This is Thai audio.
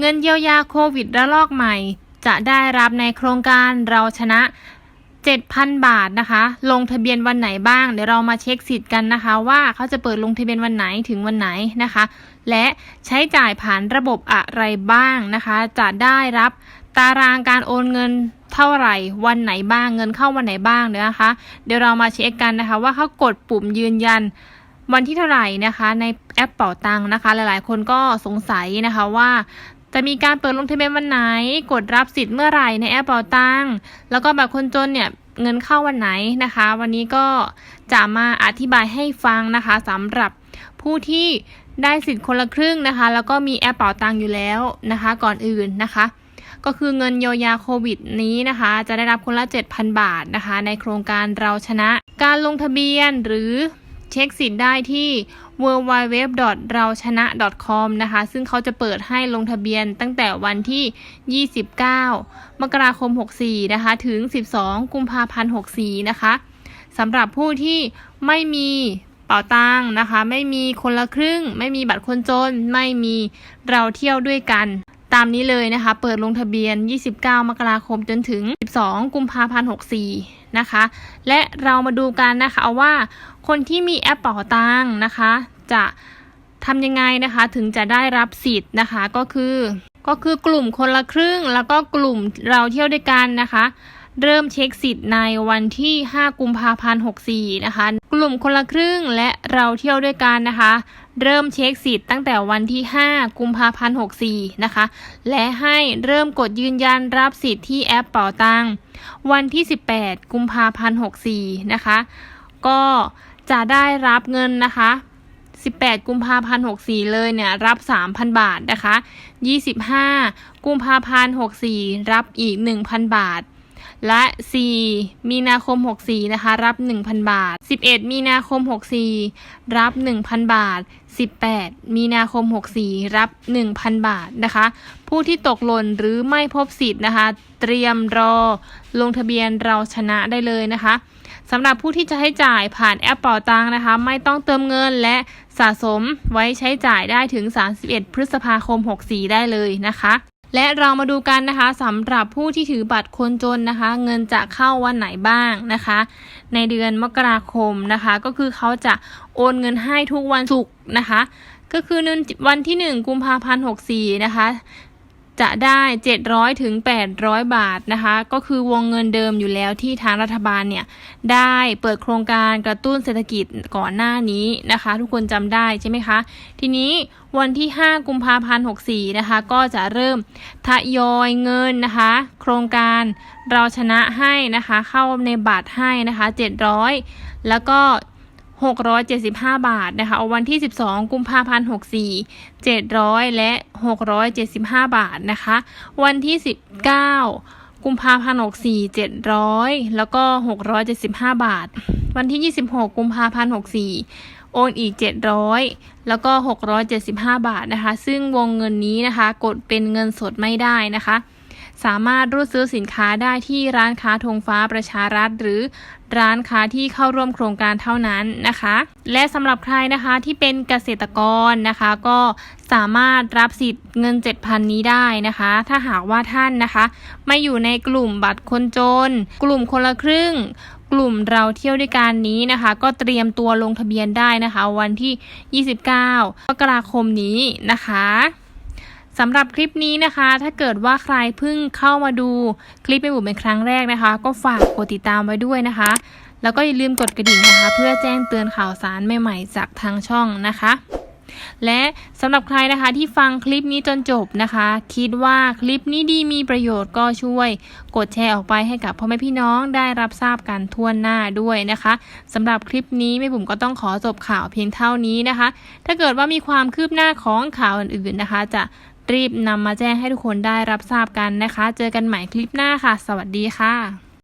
เงินเยียวยาโควิดระลอกใหม่ จะได้รับในโครงการเราชนะ 7,000 บาทนะคะ ลงทะเบียนวันไหนบ้าง เดี๋ยวเรามาเช็คสิทธิ์กันนะคะ ว่าเขาจะเปิดลงทะเบียนวันไหนถึงวันไหนนะคะ และใช้จ่ายผ่านระบบอะไรบ้างนะคะ จะได้รับตารางการโอนเงินเท่าไหร่ วันไหนบ้างเงินเข้าวันไหนบ้างเดี๋ยนะคะ เดี๋ยวเรามาเช็คกันนะคะว่าเขากดปุ่มยืนยันวันที่เท่าไหร่นะคะในแอปเป่าตังค์นะคะ หลายๆ คนก็สงสัยนะคะว่า จะมีการเปิดลงทะเบียนวันไหน กดรับสิทธิ์เมื่อไหร่ในแอปเป่าตังค์แล้วก็แบบคนจนเนี่ยเงินเข้าวันไหนนะคะ วันนี้ก็จะมาอธิบายให้ฟังนะคะสำหรับผู้ที่ได้สิทธิ์คนละครึ่งนะคะ แล้วก็มีแอปเป่าตังค์อยู่แล้วนะคะ ก่อนอื่นนะคะ ก็คือเงินเยียวยาโควิดนี้นะคะ จะได้รับคนละ 7,000 บาทนะคะ ในโครงการเราชนะ การลงทะเบียนหรือเช็คสิทธิ์ได้ที่ w w w เราชนะ .com นะคะ ซึ่งเขาจะเปิดให้ลงทะเบียนตั้งแต่วันที่ 29 มกราคม 64 นะคะ ถึง 12 กุมภาพันธ์ 64 นะคะสำหรับผู้ที่ไม่มีเป๋าตังค์นะคะ ไม่มีคนละครึ่ง ไม่มีบัตรคนจน ไม่มีเราเที่ยวด้วยกัน ตามนี้เลยนะคะ เปิดลงทะเบียน 29 มกราคมจนถึง 12 กุมภาพันธ์ 64 นะคะ และเรามาดูกันนะคะว่าคนที่มีแอปเป๋าตังค์นะคะ จะทำยังไงนะคะถึงจะได้รับสิทธิ์นะคะก็คือ ก็คือกลุ่มคนละครึ่ง แล้วก็กลุ่มเราเที่ยวด้วยกันนะคะ เริ่มเช็คสิทธิ์ในวันที่ 5 กุมภาพันธ์64 นะคะ กลุ่มคนละครึ่งและเราเที่ยวด้วยกันนะคะ เริ่มเช็คสิทธิ์ตั้งแต่วันที่ 5 กุมภาพันธ์64 นะคะ และให้เริ่มกดยืนยันรับสิทธิ์ที่แอปเป๋าตังวันที่ 18 กุมภาพันธ์64 นะคะ ก็จะได้รับเงินนะคะ 18 กุมภาพันธ์64 เลยเนี่ยรับ 3,000 บาทนะคะ 25 กุมภาพันธ์64 รับอีก 1,000 บาท และ 4 มีนาคม 64 นะคะ รับ 1,000 บาท 11 มีนาคม 64 รับ 1,000 บาท 18 มีนาคม 64 รับ 1,000 บาทนะคะ ผู้ที่ตกหล่นหรือไม่พบสิทธิ์นะคะ เตรียมรอลงทะเบียนเราชนะได้เลยนะคะ สำหรับผู้ที่จะให้จ่ายผ่านแอปเป่าตังนะคะ ไม่ต้องเติมเงินและสะสมไว้ใช้จ่ายได้ถึง 31 พฤษภาคม 64 ได้เลยนะคะ และเรามาดูกันนะคะสำหรับผู้ที่ถือบัตรคนจนนะคะ เงินจะเข้าวันไหนบ้างนะคะ ในเดือนมกราคมนะคะ ก็คือเขาจะโอนเงินให้ทุกวันศุกร์นะคะ ก็คือวันที่ 1 กุมภาพันธ์ 64 นะคะ จะได้ 700ถึง800 บาทนะคะ ก็คือวงเงินเดิมอยู่แล้วที่ทางรัฐบาลเนี่ย ได้เปิดโครงการกระตุ้นเศรษฐกิจก่อนหน้านี้นะคะ ทุกคนจำได้ใช่ไหมคะ ทีนี้วันที่ 5 กุมภาพันธ์ 64 นะคะ ก็จะเริ่มทยอยเงินนะคะ โครงการเราชนะให้นะคะ เข้าในบัตรให้นะคะ 700 แล้วก็ 675 บาทนะคะเอาวันที่ 12 กุมภาพันธ์64 700 และ 675 บาทนะคะ วันที่ 19 กุมภาพันธ์64 700 แล้วก็ 675 บาท วันที่ 26 กุมภาพันธ์64 โอนอีก 700 แล้วก็ 675 บาทนะคะ ซึ่งวงเงินนี้นะคะ กดเป็นเงินสดไม่ได้นะคะ สามารถรูดซื้อสินค้าได้ที่ร้านค้าธงฟ้าประชารัฐ หรือร้านค้าที่เข้าร่วมโครงการเท่านั้นนะคะ และสำหรับใครนะคะที่เป็นเกษตรกรนะคะ ก็สามารถรับสิทธิ์เงิน 7,000 นี้ได้นะคะ ถ้าหากว่าท่านนะคะ ไม่อยู่ในกลุ่มบัตรคนจน กลุ่มคนละครึ่ง กลุ่มเราเที่ยวด้วยกันนี้นะคะ ก็เตรียมตัวลงทะเบียนได้นะคะ วันที่ 29มกราคมนี้นะคะ สำหรับคลิปนี้นะคะ ถ้าเกิดว่าใครเพิ่งเข้ามาดูคลิปเป็นบุ๋มเป็นครั้งแรกนะคะ ก็ฝากกดติดตามไว้ด้วยนะคะ แล้วก็อย่าลืมกดกระดิ่งนะคะ เพื่อแจ้งเตือนข่าวสารใหม่ๆจากทางช่องนะคะ และสำหรับใครนะคะที่ฟังคลิปนี้จนจบนะคะ คิดว่าคลิปนี้ดีมีประโยชน์ก็ช่วย กดแชร์ออกไปให้กับพ่อแม่พี่น้องได้รับทราบกันทั่วหน้าด้วยนะคะสำหรับคลิปนี้แม่บุ๋มก็ต้องขอจบข่าวเพียงเท่านี้นะคะ ถ้าเกิดว่ามีความคืบหน้าของข่าวอื่นๆนะคะ จะ รีบนำมาแจ้งให้ทุกคนได้รับทราบกันนะคะ เจอกันใหม่คลิปหน้าค่ะ สวัสดีค่ะ